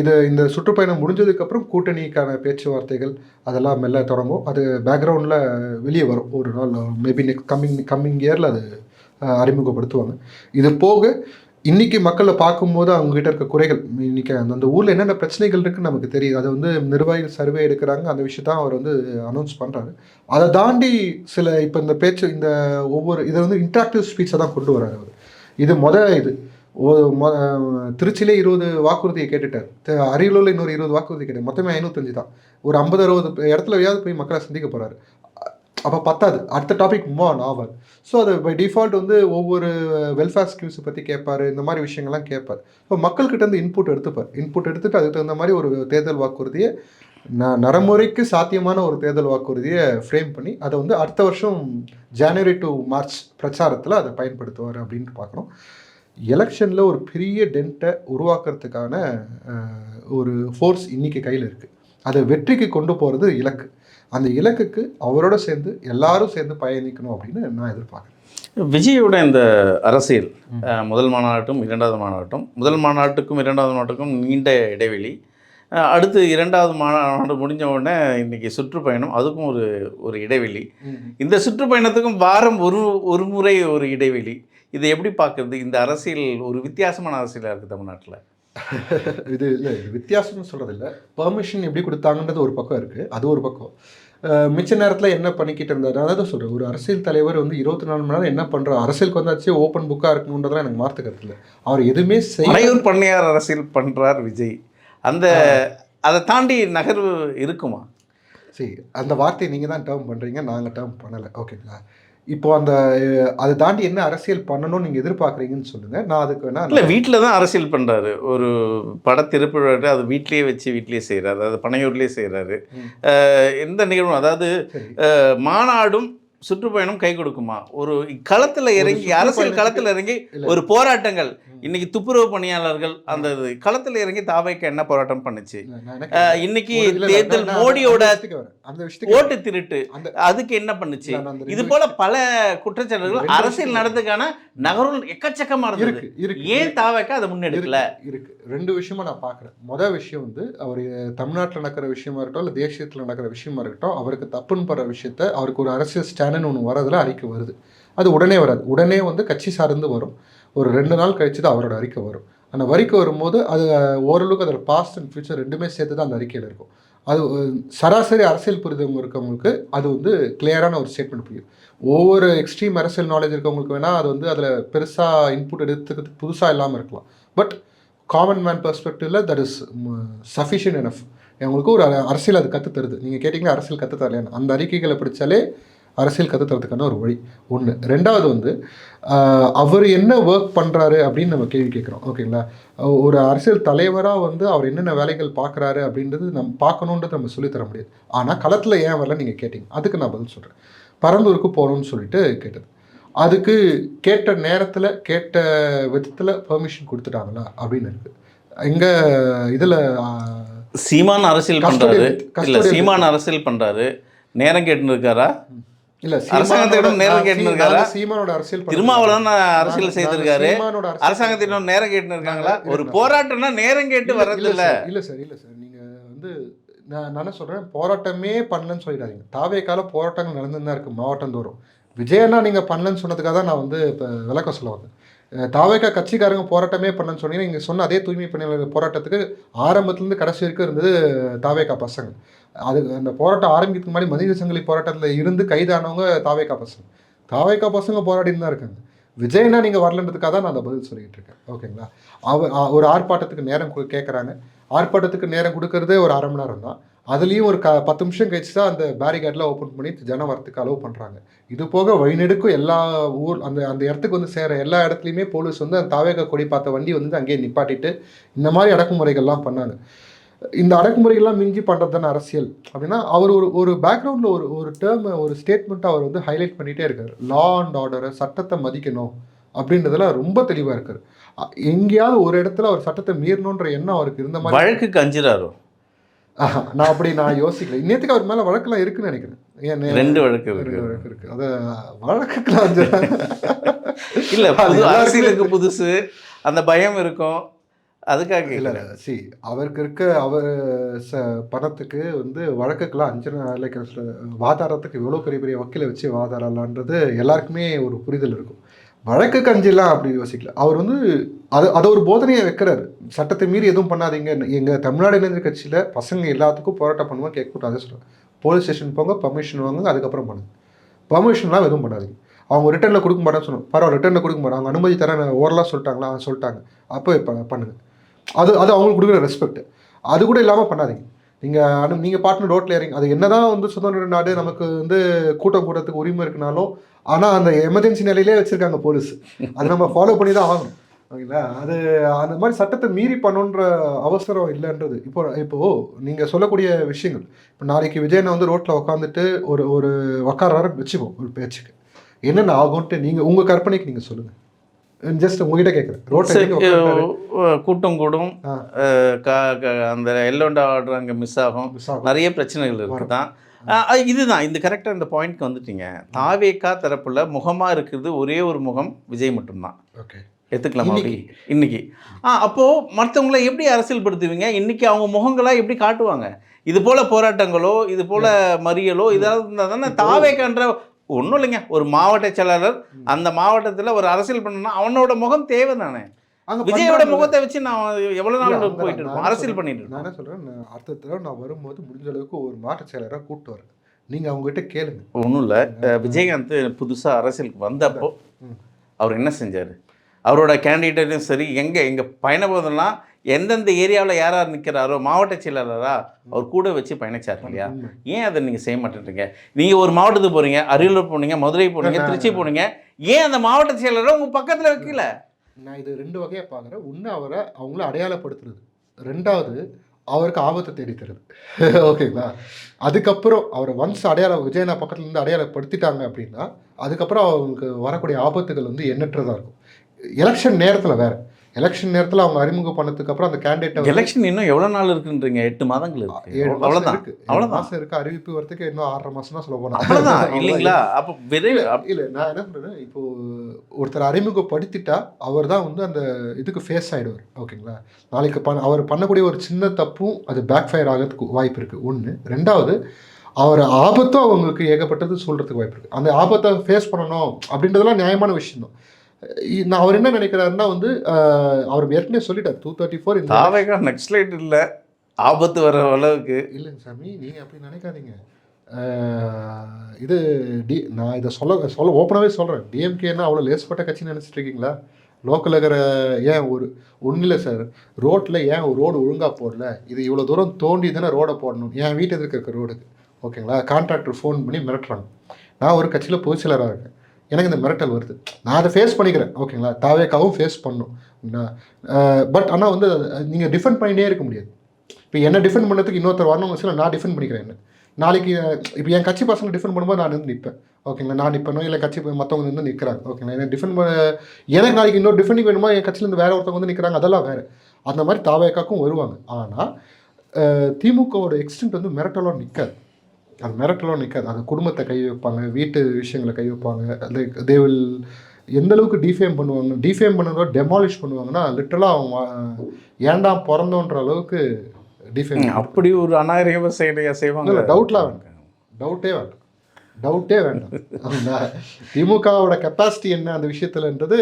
இது இந்த சுற்றுப்பயணம் முடிஞ்சதுக்கப்புறம் கூட்டணிக்கான பேச்சுவார்த்தைகள் அதெல்லாம் மெல்ல தொடங்கும். அது பேக்ரவுண்டில் வெளியே வரும். ஒரு நாள் மேபி நெக்ஸ்ட் கம்மிங் கம்மிங் இயரில் அது அறிமுகப்படுத்துவாங்க. இது போக இன்னைக்கு மக்களை பார்க்கும்போது அவங்க கிட்ட இருக்க குறைகள் இன்னைக்கு அந்த ஊரில் என்னென்ன பிரச்சனைகள் இருக்குன்னு நமக்கு தெரியுது அதை வந்து நிர்வாகிகள் சர்வே எடுக்கிறாங்க. அந்த விஷயத்தான் அவர் வந்து அனௌன்ஸ் பண்ணுறாரு அதை தாண்டி சில இப்போ இந்த பேச்சு இந்த ஒவ்வொரு இதை வந்து இன்ட்ராக்டிவ் ஸ்பீச்சை தான் கொண்டு வராரு அவர். இது முத இது. மொ திருச்சியிலே இருபது வாக்குறுதியை கேட்டுட்டார். அரியலூரில் இன்னொரு இருபது வாக்குறுதி கேட்டார். மொத்தமே ஐநூத்தஞ்சு தான். ஒரு ஐம்பது அறுபது இடத்துலயாவது போய் மக்களை சந்திக்க போகிறாரு அப்போ பத்தாது. அடுத்த டாபிக் மூவ் ஆன் ஆவாது. ஸோ அது பை டிஃபால்ட் வந்து ஒவ்வொரு வெல்ஃபேர் ஸ்கீம்ஸை பற்றி கேட்பார் இந்த மாதிரி விஷயங்கள்லாம் கேட்பார் இப்போ மக்கள்கிட்ட இருந்து இன்புட் எடுத்துப்பார். இன்புட் எடுத்துட்டு அதுக்கு தகுந்த மாதிரி ஒரு தேர்தல் வாக்குறுதியை ந நடைமுறைக்கு சாத்தியமான ஒரு தேர்தல் வாக்குறுதியை ஃப்ரேம் பண்ணி அதை வந்து அடுத்த வருஷம் ஜனவரி டு மார்ச் பிரச்சாரத்தில் அதை பயன்படுத்துவார் அப்படின்ட்டு பார்க்குறோம் எலெக்ஷனில் ஒரு பெரிய டென்ட்டை உருவாக்குறதுக்கான ஒரு ஃபோர்ஸ் இன்றைக்கி கையில் இருக்குது அதை வெற்றிக்கு கொண்டு போகிறது இலக்கு. அந்த இலக்குக்கு அவரோட சேர்ந்து எல்லாரும் சேர்ந்து பயணிக்கணும் அப்படின்னு நான் எதிர்பார்க்குறேன். விஜயோட இந்த அரசியல் முதல் மாநாட்டும் இரண்டாவது மாநாட்டும் முதல் மாநாட்டுக்கும் இரண்டாவது மாநாட்டுக்கும் நீண்ட இடைவெளி. அடுத்து இரண்டாவது மாநாடு முடிஞ்ச உடனே இன்னைக்கு சுற்றுப்பயணம் அதுக்கும் ஒரு ஒரு இடைவெளி. இந்த சுற்றுப்பயணத்துக்கும் வாரம் ஒரு ஒரு முறை ஒரு இடைவெளி. இதை எப்படி பார்க்குறது? இந்த அரசியல் ஒரு வித்தியாசமான அரசியலாக இருக்குது தமிழ்நாட்டில். இது இல்லை இது வித்தியாசம்னு சொல்கிறது இல்லை பெர்மிஷன் எப்படி கொடுத்தாங்கன்றது ஒரு பக்கம் இருக்குது அது ஒரு பக்கம். மிச்ச நேரத்தில் என்ன பண்ணிக்கிட்டு இருந்தார்? அதான் சொல்கிறேன் ஒரு அரசியல் தலைவர் வந்து இருபத்தி நாலு மணி நேரம் என்ன பண்ணுறோம் அரசியலுக்கு வந்தாச்சு ஓப்பன் புக்காக இருக்கணுன்றதுலாம் எனக்கு மாற்று கருத்து இல்லை. அவர் எதுவுமே செய்ய மலையூர் பண்ணையார் அரசியல் பண்ணுறார் விஜய். அந்த அதை தாண்டி நகர்வு இருக்குமா? சரி அந்த வார்த்தையை நீங்கள் தான் டேர்ம் பண்ணுறீங்க நாங்கள் டேர்ம் பண்ணலை. ஓகேங்களா இப்போ அந்த அதை தாண்டி என்ன அரசியல் பண்ணணும்னு நீங்கள் எதிர்பார்க்குறீங்கன்னு சொல்லுங்கள் நான் அதுக்கு வேணா இல்லை வீட்டில் தான் அரசியல் பண்ணுறாரு ஒரு பட திருப்பிழாட்டு அது வீட்லேயே வச்சு வீட்லேயே செய்கிறாரு அதாவது பனையூர்லேயே செய்கிறாரு. எந்த நிகழ்வும் அதாவது மாநாடும் சுற்றுப்பயணம் கை கொடுக்குமா? ஒரு களத்தில் இறங்கி அரசியல் களத்தில் இறங்கி. ஒரு போராட்டங்கள். இன்னைக்கு துப்புரவு பணியாளர்கள் அந்த களத்தில் இறங்கி தாவைக்கு என்ன போராட்டம் பண்ணுச்சு? இன்னைக்கு தேர்தல் மோடியோட அந்த விஷயத்துக்கு ஓட்டு திருட்டு. அந்த அதுக்கு என்ன பண்ணுச்சு? இது போல பல குற்றச்சாட்டுகள் அரசியல் நடத்துக்கான நகர்வுகள் எக்கச்சக்கமா இருந்தது. இருக்கு இருக்கு ஏன் தாவைக்கு அதை முன்னெடுக்கல? இருக்கு, இருக்கு. ரெண்டு விஷயமா நான் பார்க்குறேன். மொதல் விஷயம் வந்து அவர் தமிழ்நாட்டில் நடக்கிற விஷயமா இருக்கட்டும் இல்லை தேசியத்தில் நடக்கிற விஷயமா இருக்கட்டும் அவருக்கு தப்புன்னு படுற விஷயத்த அவருக்கு ஒரு அரசியல் ஸ்டாண்டுன்னு ஒன்று வரதுல அறிக்கை வருது. அது உடனே வராது. உடனே வந்து கட்சி சார்ந்து வரும். ஒரு ரெண்டு நாள் கழிச்சு தான் அவரோட அறிக்கை வரும். அந்த வரிக்கு வரும்போது அது ஓரளவுக்கு அதில் பாஸ்ட் அண்ட் ஃபியூச்சர் ரெண்டுமே சேர்த்து தான் அந்த அறிக்கையில் இருக்கும். அது சராசரி அரசியல் புரிதவங்க இருக்கவங்களுக்கு அது வந்து கிளியரான ஒரு ஸ்டேட்மெண்ட் புரியும் ஒவ்வொரு எக்ஸ்ட்ரீம் அரசியல் நாலேஜ் இருக்கவங்களுக்கு வேணால் அது வந்து அதில் பெருசாக இன்புட் எடுத்துக்கிறதுக்கு புதுசாக இல்லாமல் இருக்கலாம். பட் காமன் மேன் பெர்ஸ்பெக்டிவ்ல தட் இஸ் சஃபிஷியன்ட் எனஃப் உங்களுக்கு ஒரு அரசியல் அது கற்று தருது. நீங்கள் கேட்டிங்கன்னா அரசியல் கற்று தரலையான்னு? அந்த அறிக்கைகளை படித்தாலே அரசியல் கற்று தரதுக்கான ஒரு வழி. ஒன்று ரெண்டாவது வந்து அவர் என்ன ஒர்க் பண்ணுறாரு அப்படின்னு நம்ம கேள்வி கேட்குறோம். ஓகேங்களா? ஒரு அரசியல் தலைவராக வந்து அவர் என்னென்ன வேலைகள் பார்க்குறாரு அப்படின்றது நம்ம பார்க்கணுன்றது நம்ம சொல்லித் தர முடியாது. ஆனால் களத்தில் ஏன் வரல நீங்கள் கேட்டிங்க. அதுக்கு நான் பதில் சொல்கிறேன் பரந்தூருக்கு போகணும்னு சொல்லிட்டு கேட்டது. அதுக்கு கேட்ட நேரத்தில் கேட்ட விதத்தில் பெர்மிஷன் கொடுத்துட்டாங்களா அப்படின்னு இருக்குது எங்கே இதில் சீமான் அரசியல் பண்றாரு. இல்ல சீமான் அரசியல் பண்றாரு. நேரம் கேட்டுன்னு இருக்காரா? இல்லை அரசாங்கத்திடம் நேரம் கேட்டுன்னு இருக்காரா? சீமானோட அரசியல் திருமாவளவன் அரசியல் செய்திருக்காரு. அரசாங்கத்திடம் நேரம் இருக்காங்களா? நான் ஒரு. போராட்டம்னா நேரம் கேட்டு வர்றது இல்ல. இல்ல சார், இல்ல சார். நீங்க வந்து நான் நான் சொல்றேன்? போராட்டமே பண்ணலன்னு சொல்லிடாதீங்க. தாவேக்கால போராட்டங்கள் நடந்துன்னு தான் இருக்கு மாவட்டம் தோறும். விஜயண்ணா நீங்க பண்ணலன்னு சொன்னதுக்காக தான் நான் வந்து இப்போ விளக்கம் சொல்ல வந்தேன். தாவேக்கா கட்சிக்காரங்க போராட்டமே பண்ணலன்னு சொன்னீங்கன்னா நீங்க சொன்ன அதே தூய்மை பணியாளர் போராட்டத்துக்கு ஆரம்பத்துலேருந்து கடைசி வரைக்கும் இருந்தது தாவேக்கா பசங்க. அது அந்த போராட்டம் ஆரம்பிக்கிறதுக்கு முன்னாடி மனித சங்கிலி போராட்டத்தில் இருந்து கைதானவங்க தாவேக்கா பசங்க. தாவேக்கா பசங்க போராடின்னு தான் இருக்காங்க. விஜய்னா நீங்கள் வரலன்றதுக்காக தான் நான் அந்த பதில் சொல்லிகிட்டு இருக்கேன். ஓகேங்களா? அவ ஒரு ஆர்ப்பாட்டத்துக்கு நேரம் கேட்குறாங்க ஆர்ப்பாட்டத்துக்கு நேரம் கொடுக்கறதே ஒரு அரை மணி நேரம் தான். அதுலேயும் ஒரு க பத்து நிமிஷம் கழிச்சு தான் அந்த பேரிகேட்லாம் ஓப்பன் பண்ணி ஜனம் வரத்துக்கு அலோவ் பண்ணுறாங்க இது போக வழிநெடுக்கும் எல்லா ஊர் அந்த அந்த இடத்துக்கு வந்து சேர எல்லா இடத்துலையுமே போலீஸ் வந்து அந்த தாவேக கொடி பார்த்த வண்டி வந்து அங்கேயே நிப்பாட்டிட்டு இந்த மாதிரி அடக்குமுறைகள்லாம் பண்ணாங்க. இந்த அடக்குமுறைகள்லாம் மிஞ்சி பண்ணுறது தானே அரசியல்? அப்படின்னா அவர் ஒரு ஒரு பேக்ரவுண்டில் ஒரு ஒரு டேர்ம் ஒரு ஸ்டேட்மெண்ட்டை அவர் வந்து ஹைலைட் பண்ணிகிட்டே இருக்கார். லா அண்ட் ஆர்டரை சட்டத்தை மதிக்கணும் அப்படின்றதுல ரொம்ப தெளிவாக இருக்கார். எங்கேயாவது ஒரு இடத்துல அவர் சட்டத்தை மீறணுன்ற எண்ணம் அவருக்கு இருந்த மாதிரி வழக்குக்கு அஞ்சுறாரோ நான் அப்படி நான் யோசிக்கல. இன்னத்துக்கு அவர் மேலே வழக்கெல்லாம் இருக்குன்னு நினைக்கிறேன். ஏன் ரெண்டு வழக்கு வழக்கு இருக்கு. அது வழக்குக்கெல்லாம் இல்ல அரசியலுக்கு புதுசு. அந்த பயம் இருக்கும். அதுக்காக இல்ல. சி அவருக்கு இருக்க அவர் ச பணத்துக்கு வந்து வழக்குக்கெல்லாம் அஞ்சனை லைக் வாதாடுறதுக்கு எவ்வளோ பெரிய பெரிய வக்கீலை வச்சு வாதாடலான்றது எல்லாருக்குமே ஒரு புரிதல் இருக்கும். வழக்குக்கு அஞ்சிலாம் அப்படி யோசிக்கல. அவர் வந்து அது அதை ஒரு போதனையை வைக்கிறாரு. சட்டத்தை மீறி எதுவும் பண்ணாதீங்க. எங்கள் தமிழ்நாடு இளைஞர் கட்சியில் பசங்க எல்லாத்துக்கும் போராட்டம் பண்ணுவோம் கேட்கக்கூடாது சொல்கிறேன் போலீஸ் ஸ்டேஷன் போங்க பர்மிஷன் வாங்குங்க அதுக்கப்புறம் பண்ணுங்க. பர்மிஷன்லாம் எதுவும் பண்ணாதீங்க. அவங்க ரிட்டர்னில் கொடுக்க மாட்டேன்னு சொன்னாங்க பரவாயில்ல ரிட்டர்னில் கொடுக்க மாட்டாங்க அவங்க அனுமதி தரேன் ஓரலாக சொல்லிட்டாங்களா? சொல்லிட்டாங்க. அப்போ இப்போ பண்ணுங்க. அது அது அவங்களுக்கு கொடுக்குற ரெஸ்பெக்ட் அது கூட இல்லாமல் பண்ணாதீங்க. நீங்கள் அனு நீங்கள் பாட்டுன்னு ரோட்டில் இறங்கி அது என்னதான் வந்து சுதந்திர நாடு நமக்கு வந்து கூட்டம் கூட்டத்துக்கு உரிமை இருக்குனாலும் ஆனால் அந்த எமர்ஜென்சி நிலையிலே வச்சுருக்காங்க போலீஸ் அதை நம்ம ஃபாலோ பண்ணி தான் ஆகணும். ஓகேங்களா? அது அந்த மாதிரி சட்டத்தை மீறி பண்ணணுன்ற அவசரம் இல்லைன்றது. இப்போ இப்போ நீங்கள் சொல்லக்கூடிய விஷயங்கள். இப்போ நாளைக்கு விஜயனை வந்து ரோட்டில் உட்காந்துட்டு ஒரு ஒரு உக்கார வச்சுப்போம் ஒரு பேச்சுக்கு. என்னென்ன ஆகும்ன்ட்டு நீங்கள் உங்கள் கற்பனைக்கு நீங்கள் சொல்லுங்கள் ஜஸ்ட் உங்ககிட்ட கேட்குறேன் ரோட்டில் அஹ், கூட்டம் கூடும். அந்த எல்லோண்டா ஆர்டர் அங்கே மிஸ் ஆகும். நிறைய பிரச்சனைகள் இருக்கு தான் இதுதான். இந்த கரெக்டாக இந்த பாயிண்ட்க்கு வந்துட்டீங்க. தாவேக்கா தரப்புல முகமா இருக்குது ஒரே ஒரு முகம் விஜய் மட்டும்தான். ஓகே எடுத்துக்கலாமா இன்னைக்கு. ஆ அப்போ மற்றவங்கள எப்படி அரசியல்படுத்துவீங்க? இன்னைக்கு அவங்க முகங்களா எப்படி காட்டுவாங்க? இது போல போராட்டங்களோ இது போல மறியலோ இதாவது இருந்தால் தானே தாவேக்கான்ற ஒன்றும் இல்லைங்க. ஒரு மாவட்ட செயலாளர் அந்த மாவட்டத்தில் ஒரு அரசியல் பண்ணணும்னா அவனோட முகம் தேவை தானே விஜயோட. முகத்தை வச்சு நான் எவ்வளவு இல்ல, நாள் போயிட்டு நான் இருக்கோம்? அரசியல் பண்ணிட்டு நான் இருக்கோம். என்ன சொல்றேன். நான் அடுத்த தடவை நான் வரும்போது முடிஞ்ச அளவுக்கு ஒரு மாற்றுச் செயலராக கூப்பிட்டு வரேன். நீங்க அவங்க கிட்ட கேளுங்க. ஒன்றும் இல்லை. விஜயகாந்த் புதுசாக அரசியலுக்கு வந்தப்போ. அவர் என்ன செஞ்சார்? அவரோட கேண்டிடேட்டும் சரி எங்கே எங்கள் பயணபோதெல்லாம் எந்தெந்த ஏரியாவில் யார் யார் நிற்கிறாரோ மாவட்ட செயலாளரா அவர் கூட வச்சு பயணிச்சார் இல்லையா. ஏன் அதை நீங்கள் செய்ய மாட்டேன்றீங்க? நீங்கள் ஒரு மாவட்டத்துக்கு போகிறீங்க அரியலூர் போனீங்க மதுரை போனீங்க திருச்சி போனீங்க ஏன் அந்த மாவட்ட செயலரை உங்கள் பக்கத்தில் வைக்கல? நான் இது ரெண்டு வகையா பார்க்குறேன். ஒன்று அவரை அவங்கள அடையாளப்படுத்துறது. ரெண்டாவது அவருக்கு ஆபத்தை தேடி தருது ஓகேங்களா? அதுக்கப்புறம் அவரை ஒன்ஸ் அடையாள விஜயனா பக்கத்துல இருந்து அடையாளப்படுத்திட்டாங்க அப்படின்னா அதுக்கப்புறம் அவங்களுக்கு வரக்கூடிய ஆபத்துகள் வந்து எண்ணற்றதாக இருக்கும். எலெக்ஷன் நேரத்தில் வேற. எலெக்ஷன் நேரத்தில் அவங்க அறிமுகம் பண்ணதுக்கு அப்புறம் அந்த கேண்டிடேட் எலெக்ஷன் இன்னும் எவ்வளோ நாள் இருக்குன்றீங்க? எட்டு மாதங்கள் இருக்கு. அவ்வளோதான். அவ்வளோதான் மாசம் இருக்கு. அறிவிப்பு வரதுக்கு இன்னும் ஆறரை மாசம் தான் சொல்ல போனா அவ்வளோதான் இல்லைங்களா? அப்போ விரைவு இல்ல நான் என்ன சொல்றேன் இப்போ ஒருத்தர் அறிமுகப்படுத்திட்டா அவர் தான் வந்து அந்த இதுக்கு ஃபேஸ் ஆயிடுவார். ஓகேங்களா? நாளைக்கு பண்ண அவர் பண்ணக்கூடிய ஒரு சின்ன தப்பும் அது பேக் ஃபயர் ஆகிறதுக்கு வாய்ப்பு இருக்கு. ஒன்று ரெண்டாவது அவர் ஆபத்தும் அவங்களுக்கு ஏகப்பட்டது சொல்றதுக்கு வாய்ப்பு இருக்கு. அந்த ஆபத்தை ஃபேஸ் பண்ணணும் அப்படின்றதெல்லாம் நியாயமான விஷயம் தான் நான் அவர் என்ன நினைக்கிறாருன்னா வந்து அவர் ஏற்கனவே சொல்லிட்டார் டூ தேர்ட்டி ஃபோர் இந்த தாவேக்கா நெக்ஸ்ட் லைட் இல்லை. ஆபத்து வர அளவுக்கு. இல்லைங்க சாமி நீங்கள் அப்படி நினைக்காதீங்க. இது டி நான் இதை சொல்ல சொல்ல ஓப்பனாகவே சொல்கிறேன் டிஎம்கேன்னா அவ்வளோ லேஸ்பட்ட கட்சின்னு நினச்சிட்டு இருக்கீங்களா? லோக்கலில் இருக்கிற ஏன் ஒரு ஒன்றும் இல்லை சார் ரோட்டில் ஏன் ஒரு ரோடு ஒழுங்காக போடல? இது இவ்வளோ தூரம் தோண்டி தானே ரோடை போடணும். என் வீட்டு எதிர்க்க இருக்க ரோடுக்கு ஓகேங்களா கான்ட்ராக்டர் ஃபோன் பண்ணி மிரட்டுறாங்க. நான் ஒரு கட்சியில் பொதுச் செயலராக இருக்கேன். எனக்கு இந்த மிரட்டல் வருது. நான் அதை ஃபேஸ் பண்ணிக்கிறேன். ஓகேங்களா? தாவேக்காவும் ஃபேஸ் பண்ணும். பட் ஆனால் வந்து நீங்கள் டிஃபெண்ட் பண்ணிட்டே இருக்க முடியாது. இப்போ என்ன டிஃபெண்ட் பண்ணுறதுக்கு இன்னொருத்தர் வரணும் வச்சுல நான் டிஃபெண்ட் பண்ணிக்கிறேன் என்ன. நாளைக்கு இப்போ என் கட்சி பசங்க டிஃபெண்ட் பண்ணும்போது நான் வந்து நிற்பேன். ஓகேங்களா? நான் நிற்பேனோ? இல்லை கட்சி மற்றவங்க வந்து நிற்கிறாங்க. ஓகேங்களா? என்ன டிஃபெண்ட் பண்ண எனக்கு நாளைக்கு இன்னொரு டிஃபெண்டிங் வேணுமா? என் கட்சியிலேருந்து வேறு ஒருத்தவங்க வந்து நிற்கிறாங்க. அதெல்லாம் வேறு. அந்த மாதிரி தாவேக்காக்கும் வருவாங்க. ஆனால் திமுகவோட எக்ஸ்டென்ட் வந்து மிரட்டலோடு நிற்காது. அது மிரட்டலோட நிற்காது அந்த குடும்பத்தை கை வைப்பாங்க வீட்டு விஷயங்களை கை வைப்பாங்க. லைக் தே வில் எந்த அளவுக்கு டிஃபேம் பண்ணுவாங்க டிஃபேம் பண்ணதோட டெமாலிஷ் பண்ணுவாங்கன்னா லிட்டரலாக அவங்க ஏன்டா பிறந்தோன்ற அளவுக்கு டிஃபேம் அப்படி ஒரு அநாகரிக செயலையா செய்வாங்க. இல்ல, doubtலாம் வேண்டாம். டவுட்டே வேண்டாம். டவுட்டே வேண்டாம். திமுகவோட கெப்பாசிட்டி என்ன அந்த விஷயத்துலன்றது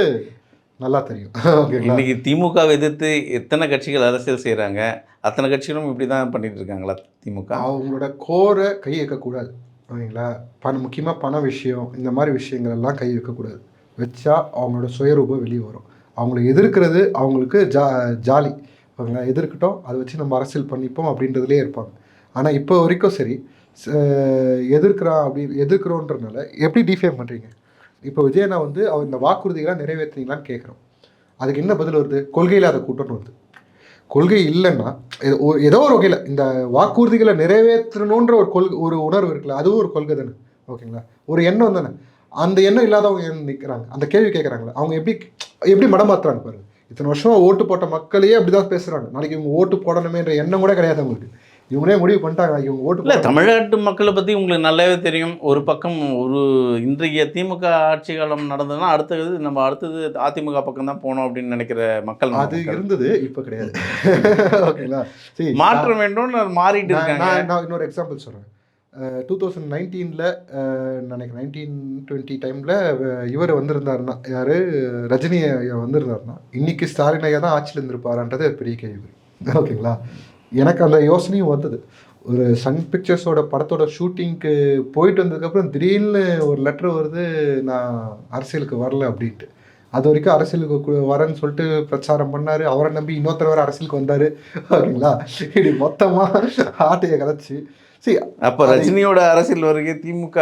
நல்லா தெரியும். இன்னைக்கு திமுகவை எதிர்த்து எத்தனை கட்சிகள் அரசியல் செய்கிறாங்க அத்தனை கட்சிகளும் இப்படி தான் பண்ணிட்டு இருக்காங்களா திமுக? அவங்களோட கோரை கை வைக்கக்கூடாது ஓகேங்களா? பணம் முக்கியமாக பண விஷயம் இந்த மாதிரி விஷயங்கள் எல்லாம் கை வைக்கக்கூடாது வச்சா அவங்களோட சுயரூபம் வெளியே வரும். அவங்கள எதிர்க்கிறது அவங்களுக்கு ஜா ஜாலி. ஓகேங்களா? எதிர்க்கட்டும் அதை வச்சு நம்ம அரசியல் பண்ணிப்போம் அப்படின்றதுலே இருப்பாங்க. ஆனால் இப்போ வரைக்கும் சரி எதிர்க்கிறான் அப்படி எதிர்க்கிறோன்றனால எப்படி டிஃபேம் பண்ணுறீங்க இப்போ விஜயண்ணா வந்து அவர் இந்த வாக்குறுதிகளாக நிறைவேற்றுறீங்களான்னு கேட்குறோம் அதுக்கு என்ன பதில் வருது? கொள்கையில் அதை கூட்டம்னு வருது. கொள்கை இல்லைன்னா ஏதோ ஒரு- ஏதோ ஒரு வகையில் இந்த வாக்குறுதிகளை நிறைவேற்றணுன்ற ஒரு கொள்கை ஒரு உணர்வு இருக்குல்ல அதுவும் ஒரு கொள்கை தானே? ஓகேங்களா? ஒரு எண்ணம் தானே? அந்த எண்ணம் இல்லாதவங்க ஏன் நிற்கிறாங்க அந்த கேள்வி கேட்குறாங்களே அவங்க எப்படி எப்படி மடமாத்துறாங்க பாருங்கள் இத்தனை வருஷமாக ஓட்டு போட்ட மக்களையே அப்படி தான் பேசுகிறாங்க நாளைக்கு இவங்க ஓட்டு போடணுமேன்ற எண்ணம் கூட கிடையாது அவங்களுக்கு. இவங்களே முடிவு பண்ணிட்டாங்க. இவங்க ஓட்டு இல்லை. தமிழ்நாட்டு மக்களை பற்றி உங்களுக்கு நல்லாவே தெரியும். ஒரு பக்கம் ஒரு இன்றைய திமுக ஆட்சி காலம் நடந்ததுன்னா அடுத்தது நம்ம அடுத்தது அதிமுக பக்கம் தான் போகணும் அப்படின்னு நினைக்கிற மக்கள் அது. இருந்தது இப்போ கிடையாது. ஓகேங்களா சரி மாற்றம் வேண்டும்னு மாறிட்டு இருக்காங்க. நான் இன்னொரு எக்ஸாம்பிள் சொல்கிறேன் டூ தௌசண்ட் நைன்டீனில் நினைக்கிறேன் நைன்டீன் டுவெண்ட்டி டைமில் இவர் வந்திருந்தாருன்னா யார்? ரஜினி ஐயா வந்திருந்தாருன்னா இன்னைக்கு ஸ்டாலின் ஐயா தான் ஆட்சியில் இருந்திருப்பாரான்றது பெரிய கேள்வி. ஓகேங்களா எனக்கு அந்த யோசனையும் வந்தது. ஒரு சன் பிக்சர்ஸோட படத்தோட ஷூட்டிங்க்கு போயிட்டு வந்ததுக்கப்புறம் திடீர்னு ஒரு லெட்டர் வருது நான் அரசியலுக்கு வரல அப்படின்ட்டு. அது வரைக்கும் அரசியலுக்கு வரேன்னு சொல்லிட்டு பிரச்சாரம் பண்ணாரு. அவரை நம்பி இன்னொருத்தர் வேற அரசியலுக்கு வந்தாரு. ஓகேங்களா இப்படி மொத்தமா ஆட்டையை கலைச்சு. சரி அப்போ ரஜினியோட அரசியல் வருகை திமுக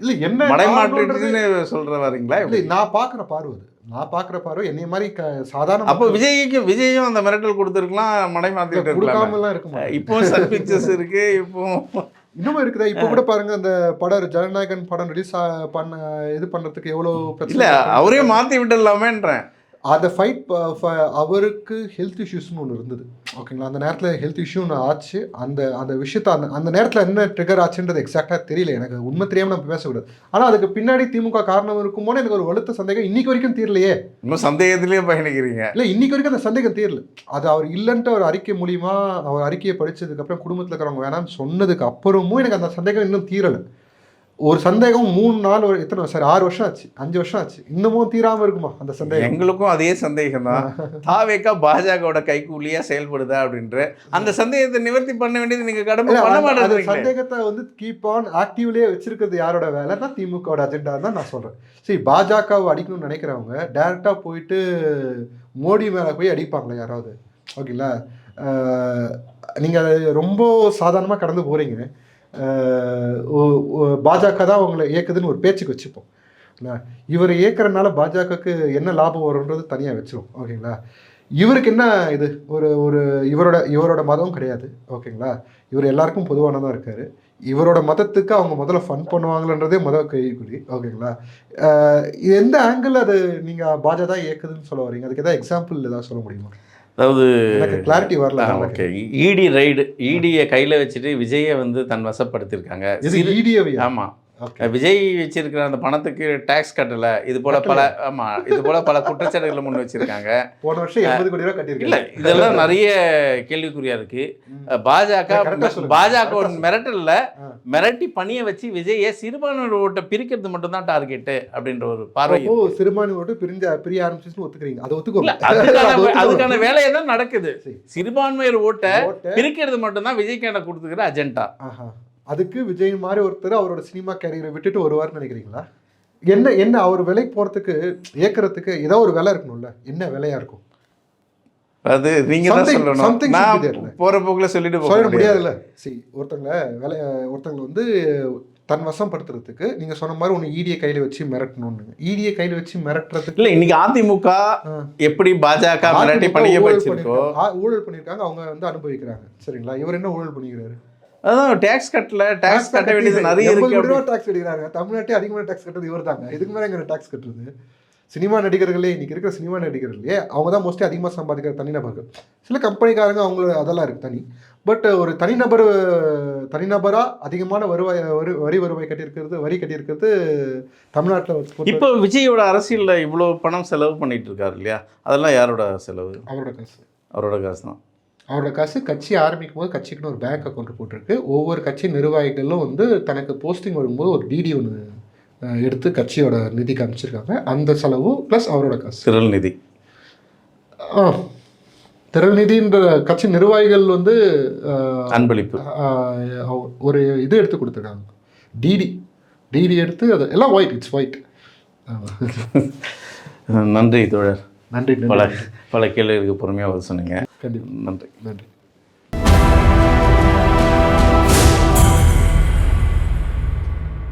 இல்ல என்ன மடைமாற்றுன்னு சொல்ற வரீங்களா? இல்ல நான் பாக்குற பார்வை நான் பாக்குற பார்வை என்னைய மாதிரி க- சாதாரண அப்போ விஜய்க்கு விஜயும் அந்த மிரட்டல் கொடுத்துருக்கலாம் மடை இருக்கலாம் கொடுக்காமலாம் இருக்க மாட்டேன் இப்போ சன் பிக்சர்ஸ் இருக்கு இப்போ இன்னமும் இருக்குதா? இப்போ கூட பாருங்க அந்த படம் ஜனநாயகன் படம் ரிலீஸ் பண்ண இது பண்றதுக்கு எவ்வளவு இல்ல பிரச்சனை அவரே மாத்தி விட்டுடலாமேன்றேன். அந்த ஃபைட் அவருக்கு ஹெல்த் இஷ்யூஸ்னு ஒன்று இருந்தது. ஓகேங்களா அந்த நேரத்தில் ஹெல்த் இஷ்யூன்னு ஆச்சு. அந்த அந்த விஷயத்த அந்த அந்த நேரத்தில் என்ன ட்ரிகர் ஆச்சுன்றது எக்ஸாக்டாக தெரியல. எனக்கு உண்மை தெரியாமல் நம்ம பேசக்கூடாது ஆனால் அதுக்கு பின்னாடி திமுக காரணம் இருக்குமோன்னு எனக்கு ஒரு வலுத்த சந்தேகம் இன்னைக்கு வரைக்கும் தீரலையே. இன்னும் சந்தேகத்திலேயே பயணிக்கிறீங்க. இல்லை இன்னைக்கு வரைக்கும் அந்த சந்தேகம் தீரல. அது அவர் இல்லைன்ட்டு ஒரு அறிக்கை மூலியமா அவர் அறிக்கையை படிச்சதுக்கப்புறம் குடும்பத்தில் இருக்கிறவங்க வேணாம்னு சொன்னதுக்கு அப்புறமும் எனக்கு அந்த சந்தேகம் இன்னும் தீரலை. ஒரு சந்தேகம் மூணு நாள் ஒரு- எத்தனை சார் ஆறு வருஷம் ஆச்சு அஞ்சு வருஷம் ஆச்சு இன்னமும் தீராம இருக்குமா அந்த சந்தேகம்? எங்களுக்கும் அதே சந்தேகம் தான் தாவேக்கா பாஜகவோட கைக்கூலியா செயல்படுதா அப்படின்ற அந்த சந்தேகத்தை நிவர்த்தி பண்ண வேண்டியது நீங்க கடமை பண்ண மாட்டேங்கிறீங்களே சந்தேகத்தை வந்து கீப் ஆன் ஆக்டிவ்லயே வச்சிருக்கிறது யாரோட வேலைன்னா திமுகவோட அஜெண்டா தான் நான் சொல்றேன். சரி பாஜகவை அடிக்கணும்னு நினைக்கிறவங்க டைரக்டா போயிட்டு மோடி மேல போய் அடிப்பாங்களா யாராவது? ஓகேங்களா? அஹ், நீங்க அதை ரொம்ப சாதாரணமா கடந்து ஒ- பாஜக தான் அவங்களை இயக்குதுன்னு ஒரு பேச்சுக்கு வச்சுப்போம். இவரை இயக்குறதுனால பாஜகவுக்கு என்ன லாபம் வரும்ன்றது தனியாக வச்சிரும் ஓகேங்களா? இவருக்கு என்ன இது? ஒரு ஒரு இவரோட இவரோட மதம் கிடையாது. ஓகேங்களா? இவர் எல்லாருக்கும் பொதுவானதாக இருக்கார். இவரோட மதத்துக்கு அவங்க முதல்ல ஃபன் பண்ணுவாங்களன்றதே முதல் கேள்விக்குறி. ஓகேங்களா? எந்த ஆங்கிள் அது நீங்கள் பாஜக இயக்குதுன்னு சொல்ல வரீங்க அதுக்கு எதாவது எக்ஸாம்பிள் ஏதாவது சொல்ல முடியுமா? அதாவது கிளாரிட்டி வரல ஓகே இடி ரைடு இடியை கையில வச்சுட்டு விஜயை வந்து தன் வசப்படுத்திருக்காங்க இது சிறு- இடியவையா ஆமா. ஓகே விஜய் வச்சிருக்கிற அந்த பணத்துக்கு டேக்ஸ் கட்டல. இது போல பல ஆமா இது போல பல குற்றச்சாட்டுகளை முன் வச்சிருக்காங்க. போன வருஷம் எண்பது கோடி ரூபா இல்ல கட்டியிருக்கேன் இதெல்லாம் நிறைய கேள்விக்குறியா இருக்கு. பாஜக. பாஜக ஆ மிரட்டல்ல. மிரட்டி பணிய வச்சு விஜய சிறுபான்மையினர் ஓட்டை பிரிக்கிறது மட்டும் தான் டார்கெட் அப்படின்ற ஒரு பார்வை சிறுபான்மை ஓட்டு பிரிஞ்ச பிரிய ஆரம்பிச்சுன்னு ஒத்துக்கிறீங்க. அதை இல்ல, ஒத்துக்கோங்க. அதுக்கான வேலையை தான் நடக்குது. சிறுபான்மையர் ஓட்டை பிரிக்கிறது மட்டும் தான் விஜய்க்கான கொடுத்துக்கிற அஜெண்டா அதுக்கு விஜய் மாதிரி ஒருத்தர் அவரோட சினிமா கேரியரை விட்டுட்டு வருவார்னு நினைக்கிறீங்களா? என்ன என்ன அவர் விலைக்கு போறதுக்கு ஏக்கறதுக்கு ஏதோ ஒரு விலை இருக்கணும்ல? என்ன விலையா இருக்கும்? அது நீங்க தான் சொல்லணும். நான். போற போக்குல சொல்லிட்டு சொல்ல முடியாது. முடியாதுல்ல. சரி ஒருத்தங்கள விலை ஒருத்தங்களை வந்து தன் வசப்படுத்துறதுக்கு நீங்க சொன்ன மாதிரி ஒன்று ஈடியை கையில வச்சு மிரட்டணும்னு ஈடியை கையில வச்சு மிரட்டுறதுக்கு இல்ல இன்னைக்கு அதிமுக. எப்படி பாஜக மிரட்டி பணிய ஊழல். ஆ, ஊழல் பண்ணிருக்காங்க அவங்க வந்து அனுபவிக்கிறாங்க. சரிங்களா? இவர் என்ன ஊழல் பண்ணிக்கிறாரு? அதான் டேக்ஸ் கட்டல டேக்ஸ் கட்ட வேண்டியது நிறைய இருக்கு டாக்ஸ் எடுக்கிறாங்க தமிழ்நாட்டே அதிகமான டாக்ஸ் கட்டுறது இவர் தாங்க இதுக்கு மேலே எங்க டாக்ஸ் கட்டுறது? சினிமா நடிகர்களே இன்னைக்கு இருக்கிற சினிமா நடிகர்களே அவங்க தான் மோஸ்ட்லி அதிகமாக சம்பாதிக்கிற தனிநபர்கள். சில கம்பெனிக்காரங்க அவங்கள அதெல்லாம் இருக்கு தனி. பட் ஒரு தனிநபர் தனிநபரா அதிகமான வருவாய் வரி வரி வருவாய் கட்டியிருக்கிறது வரி கட்டியிருக்கிறது தமிழ்நாட்டில் இப்போ விஜயோட அரசியல்ல இவ்வளவு பணம் செலவு பண்ணிட்டு இருக்காரு இல்லையா? அதெல்லாம் யாரோட செலவு? அவரோட காசு. அவரோட காசு தான் அவரோட காசு கட்சி ஆரம்பிக்கும் போது கட்சிக்குன்னு ஒரு பேங்க் அக்கௌண்ட் போட்டிருக்கு. ஒவ்வொரு கட்சி நிர்வாகிகளும் வந்து தனக்கு போஸ்டிங் வரும்போது ஒரு டிடி ஒன்று எடுத்து கட்சியோட நிதிக்கு அமைச்சிருக்காங்க அந்த செலவு ப்ளஸ் அவரோட காசு. திரள் நிதி. ஆ. திரள் நிதின்ற கட்சி நிர்வாகிகள் வந்து அன்பளிப்பு. ஒரு இது எடுத்து கொடுத்துருக்காங்க. டிடி டிடி எடுத்து அது எல்லாம் ஒயிட் இட்ஸ் ஒயிட் நன்றி தோழர். நன்றி பல பல கேள்விகளுக்கு பொறுமையாக சொன்னீங்க. கண்டிப்பாக நன்றி. நன்றி.